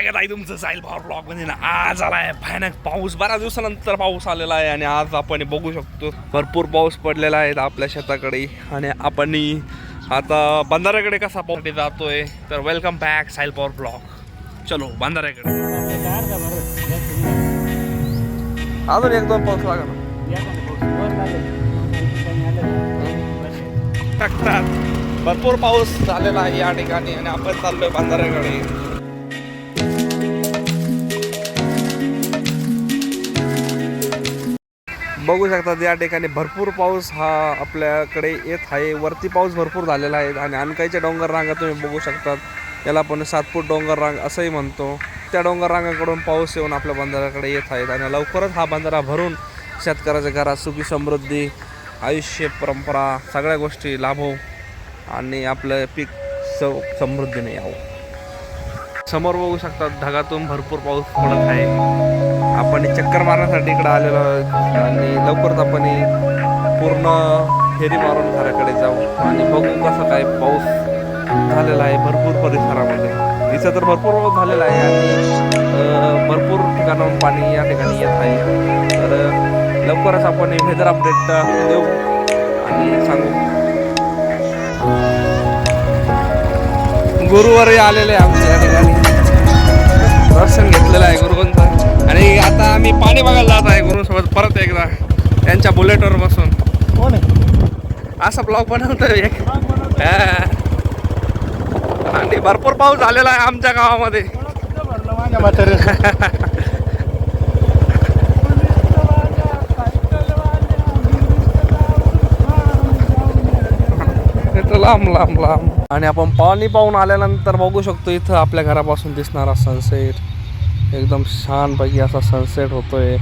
स्वागत आहे तुमचं साईल पॉवर ब्लॉगमध्ये. ना आज आहे भयानक पाऊस. बऱ्याच दिवसानंतर पाऊस आलेला आहे आणि आज आपण बघू शकतो. भरपूर पाऊस पडलेला आहे आपल्या शेताकडे. आणि आपण आता बंधाऱ्याकडे कसा पाऊस जातोय. तर वेलकम बॅक साईल पॉवर ब्लॉग चलो बंधाऱ्याकडे. अजून एक दोन पाऊस लागला. टाकतात भरपूर पाऊस झालेला आहे या ठिकाणी. आणि आपण चाललोय बंधाऱ्याकडे. बघू शकतात या ठिकाणी भरपूर पाऊस हा आपल्याकडे येत आहे. वरती पाऊस भरपूर झालेला आहे आणि अनकाईच्या डोंगर रांगा तुम्ही बघू शकतात. याला आपण सातपूर डोंगर रांग असंही म्हणतो. त्या डोंगर रांगाकडून पाऊस येऊन आपल्या बंधाऱ्याकडे येत आहेत आणि लवकरच हा बंधारा भरून शेतकऱ्याच्या घरात सुखी समृद्धी आयुष्य परंपरा सगळ्या गोष्टी लाभो आणि आपलं पीक स समृद्धीने यावं. समोर बघू शकतात ढगातून भरपूर पाऊस पडत आहे. चक्कर मारण्यासाठी इकडे आलेलो आणि लवकरच आपण पूर्ण फेरी मारून घराकडे जाऊ. आणि बघू कसं काय पाऊस झालेला आहे भरपूर परिसरामध्ये. इथं तर भरपूर पाऊस झालेला आहे आणि भरपूर ठिकाणाहून पाणी या ठिकाणी येत आहे. तर लवकरच आपण वेदर अपडेट देऊ आणि सांगू. गुरुवारी आलेले आहे आमच्या या ठिकाणी. दर्शन घेतलेलं आहे गुरुवांचं आणि आता आम्ही पाणी बघायला जात आहे गुरुसोबत परत एकदा. त्यांच्या बुलेटवर बसून. कोण आहे? असा ब्लॉग बनवतोय एक. आणि भरपूर पाऊस झालेला आहे आमच्या गावामध्ये. लांब लांब लांब. आणि आपण पाणी पाहून आल्यानंतर बघू शकतो इथं आपल्या घरापासून दिसणारा सनसेट एकदम छानपैकी असा सनसेट होतोय.